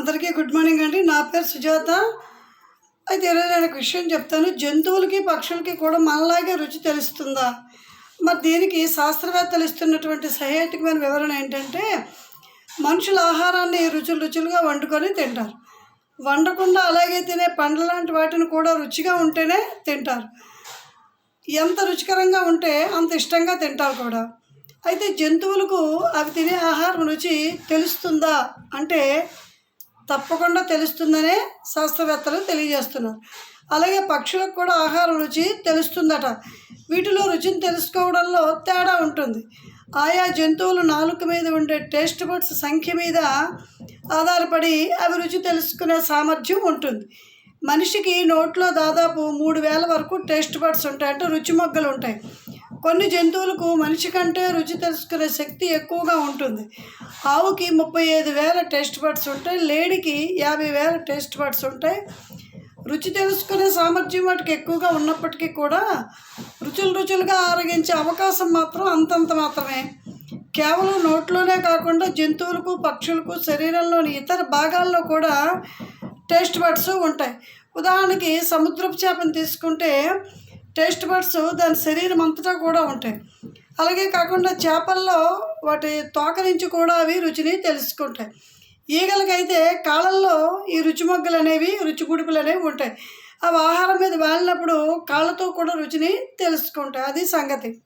అందరికీ good morning అండి. నా పేరు సుజాత. అయితే ఈరోజు నేను ఒక విషయం చెప్తాను. జంతువులకి పక్షులకి కూడా మనలాగే రుచి తెలుస్తుందా? మరి దీనికి శాస్త్రవేత్తలు ఇస్తున్నటువంటి సహేతుకమైన వివరణ ఏంటంటే మనుషుల ఆహారాన్ని రుచులు రుచులుగా వండుకొని తింటారు. వండకుండా అలాగే తినే పండ్ల లాంటి వాటిని కూడా రుచిగా ఉంటేనే తింటారు. ఎంత రుచికరంగా ఉంటే అంత ఇష్టంగా తింటారు కూడా. అయితే జంతువులకు అవి తినే ఆహారం రుచి తెలుస్తుందా? అంటే తప్పకుండా తెలుస్తుందనే శాస్త్రవేత్తలు తెలియజేస్తున్నారు. అలాగే పక్షులకు కూడా ఆహార రుచి తెలుస్తుందట. వీటిలో రుచిని తెలుసుకోవడంలో తేడా ఉంటుంది. ఆయా జంతువులు నాలుక మీద ఉండే టేస్ట్ బడ్స్ సంఖ్య మీద ఆధారపడి అవి రుచి తెలుసుకునే సామర్థ్యం ఉంటుంది. మనిషికి నోట్లో దాదాపు మూడు వేల వరకు టేస్ట్ బడ్స్ ఉంటాయి అంటే రుచి మొగ్గలు ఉంటాయి. కొన్ని జంతువులకు మనిషి కంటే రుచి తెలుసుకునే శక్తి ఎక్కువగా ఉంటుంది. ఆవుకి ముప్పై ఐదు వేల టేస్ట్ బడ్స్ ఉంటాయి. లేడీకి యాభై వేల టేస్ట్ బడ్స్ ఉంటాయి. రుచి తెలుసుకునే సామర్థ్యం వాటికి ఎక్కువగా ఉన్నప్పటికీ కూడా రుచులు రుచులుగా ఆరగించే అవకాశం మాత్రం అంతంత మాత్రమే. కేవలం నోట్లోనే కాకుండా జంతువులకు పక్షులకు శరీరంలోని ఇతర భాగాల్లో కూడా టేస్ట్ బడ్స్ ఉంటాయి. ఉదాహరణకి సముద్రపు చేపను తీసుకుంటే టేస్ట్ బడ్స్ దాని శరీరం అంతటా కూడా ఉంటాయి. అలాగే కాకుండా చేపల్లో వాటి తోక నుంచి కూడా అవి రుచిని తెలుసుకుంటాయి. ఈగలకైతే కాళ్ళల్లో ఈ రుచి మొగ్గలు అనేవి రుచి గుడిపులు అనేవి ఉంటాయి. అవి ఆహారం మీద వాలినప్పుడు కాళ్ళతో కూడా రుచిని తెలుసుకుంటాయి. అది సంగతి.